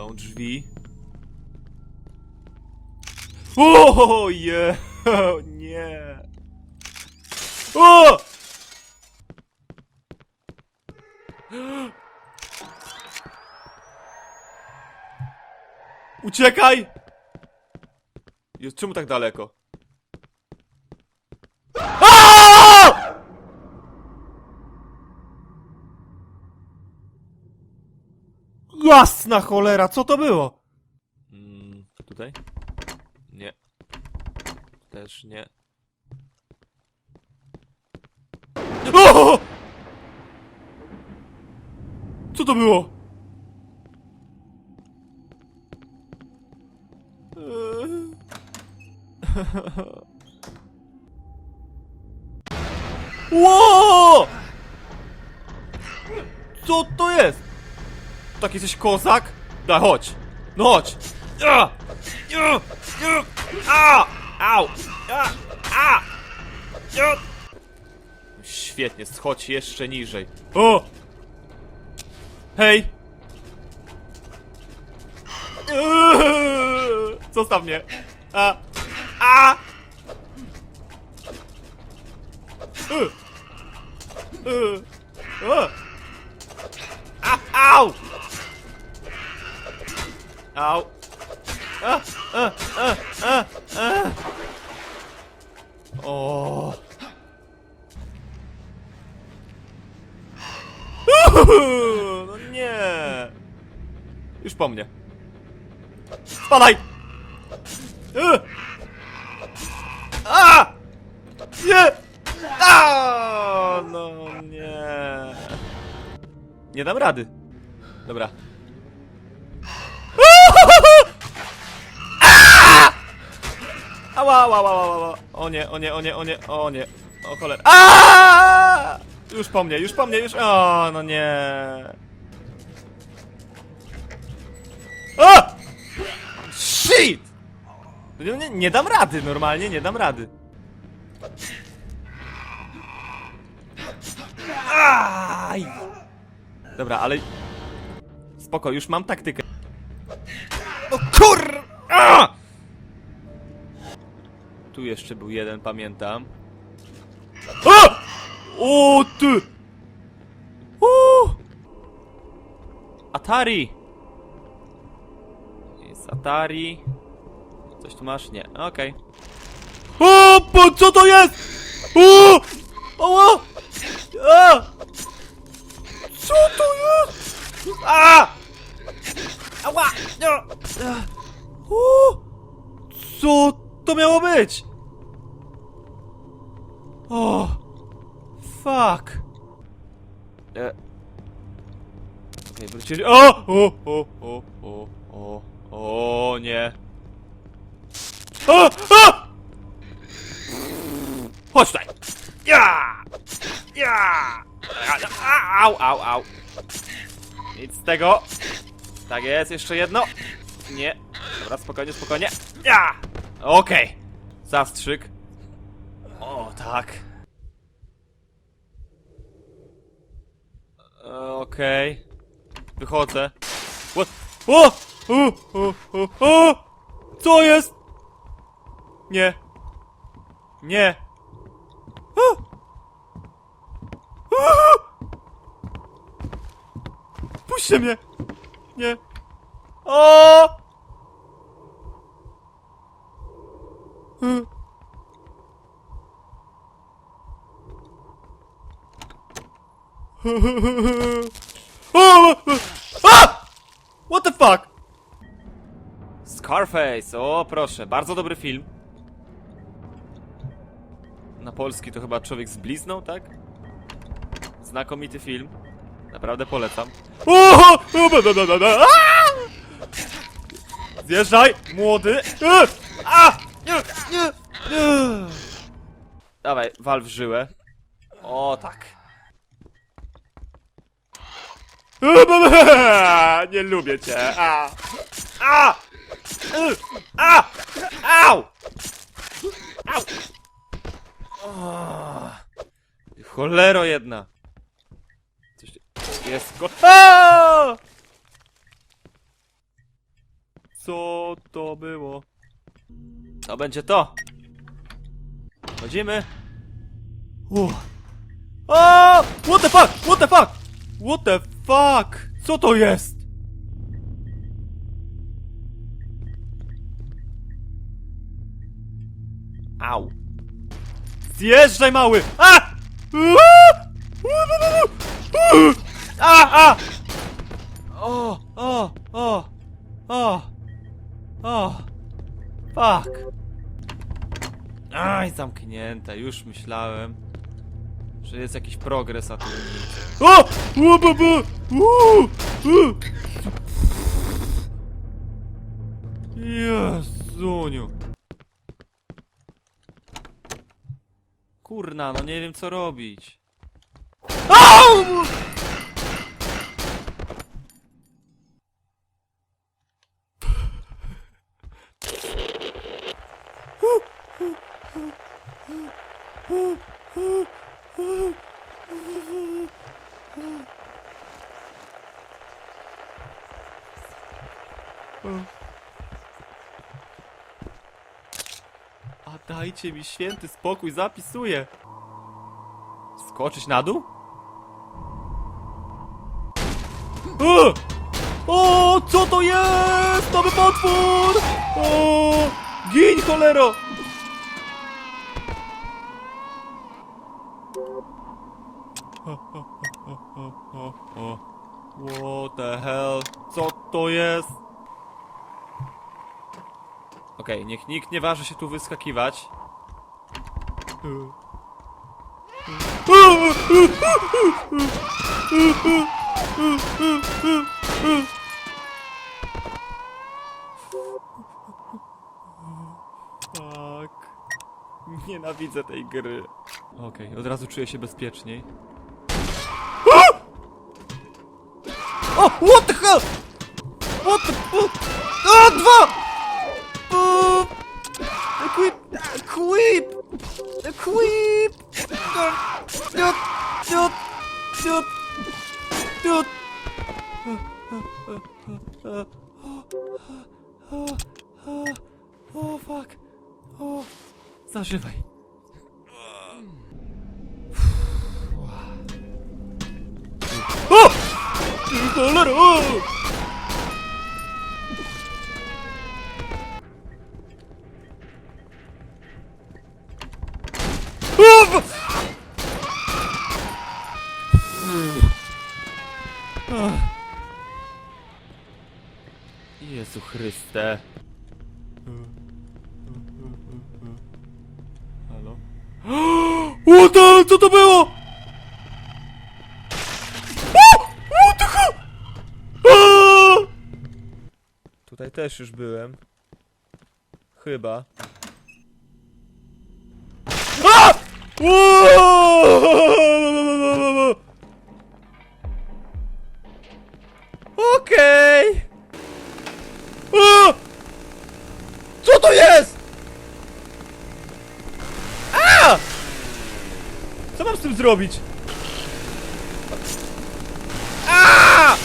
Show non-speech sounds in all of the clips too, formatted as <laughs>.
Są drzwi. O je! <laughs> Nie! O! Uciekaj! Jest, czemu tak daleko? Jasna cholera, co to było? Mm, tutaj? Nie. Też nie. O! Co to było? Eee. <laughs> Ło! Co to jest? Taki jesteś kozak? Da, chodź. No chodź. A! Au! A! A! Ja! Świetnie, schodź jeszcze niżej. O! Hej! Eee, Zostaw mnie. A! A! Eee. A! A! Au! A! A! A! A! A! No nie! Już po mnie. Spadaj! Y! A! Nie! A! No nie! Nie dam rady. Dobra. A! Ała, ała, ała, ała, ała. O nie, o nie, o nie, o nie, o nie. O cholera. A! Już po mnie, już po mnie, już. O, no nie. A! Shit! Nie, nie, nie dam rady, normalnie nie dam rady. Dobra, ale... Spoko, już mam taktykę. Tu jeszcze był jeden, pamiętam. A! O ty! O! Atari! Jest Atari. Coś tu masz? Nie, okej. O, po co to jest? O! O! A! Co to jest? A! Ała! No! O! Co to miało być? O! Fuck! E. Okej, wrócili. O! O! O! O! O! O! O! Nie! O! O! Chodź tutaj! Ja! Ja! Au, au, au! Nic z tego! Tak jest, jeszcze jedno! Nie! Dobra, spokojnie, spokojnie! Ja! Okej! Zastrzyk. Tak. E, Okej. Wychodzę. What? O! O! O! O! O! Co jest? Nie. Nie. O! O! Puśćcie mnie! Nie. O! O! A! What the fuck? Scarface, o proszę, bardzo dobry film. Na polski to chyba człowiek z blizną, tak? Znakomity film. Naprawdę polecam. Zjeżdżaj, młody! A! Nie, nie, nie. Dawaj, wal w żyłę. O, tak. <laughs> Nie lubię cię. A! A! A! Au! Au! Cholero jedna. Coś jest ko... A! to było? To będzie to. Chodzimy. Uff. O! What the fuck? What the fuck? What the fuck? Co to jest? Au. Zjeżdżaj mały! A! A! A! O! O! O! O! O! Fuck! Aj, zamknięte, już myślałem, czy jest jakiś progres na tym? O! O, bo, bo! O! O! Jezuniu. Kurna, no nie wiem co robić. Au! Dajcie mi święty spokój, zapisuję. Skoczyć na dół? O! o, co to jest? Nowy potwór! O, gin cholero! O. What the hell? Co to jest? Okej, niech nikt nie waży się tu wyskakiwać. Tak. Nienawidzę tej gry. Okej, od razu czuję się bezpieczniej. O! What the hell? What the... O! Dwa! creep! The creep! Dude, dude, dude, dude. Uh, fuck. Oh. zażywaj. Oh. Cholera! O! Chryste. Halo? <gasps> O, to, co to było? O! O, A! Tutaj też już byłem. Chyba. A! O! robić? Aaaa!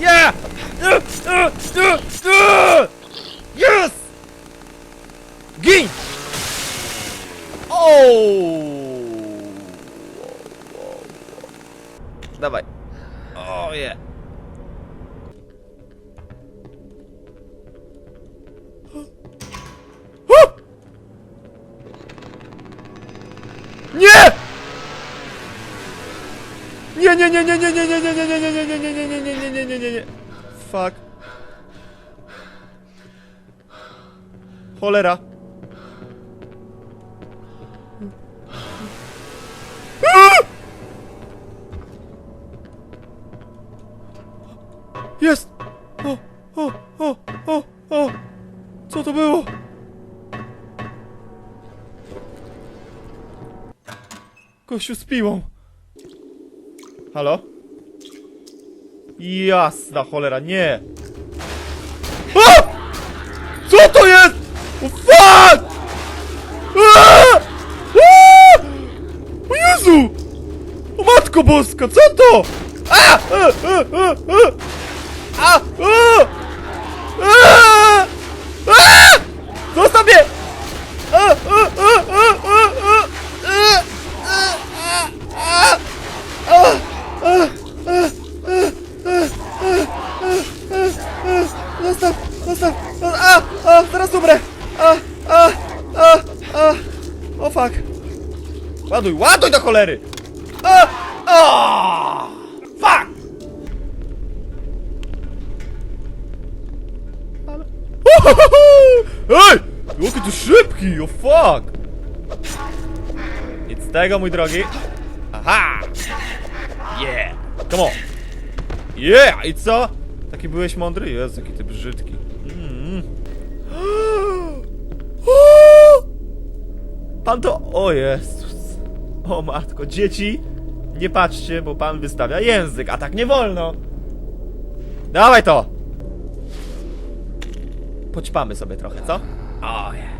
Yeah! Uh, uh, uh! Nie, nie, nie, nie, nie, nie, nie, nie, nie, nie, nie, nie, nie, nie, nie, nie, nie, nie, nie. Fuck. Cholera. Jest! O, o, o, o, o! Co to było? Gościu z piłą. Halo? Jasna cholera, nie! A! Co to jest? O fuck! A! A! O Jezu! O Matko boska, co to? A! A! A! A! A! A! A! Ładuj do cholery! A, a, fuck! Ej! Jaki ty szybki, o fuck! Nic z tego, mój drogi. Aha! Yeah! Come on! Yeah! I co? Taki byłeś mądry? Jezu, jaki ty brzydki. Mm. <gasps> Pan to... O Jezus. O matko, dzieci, nie patrzcie, bo pan wystawia język, a tak nie wolno. Dawaj to! Poćpamy sobie trochę, co? O je.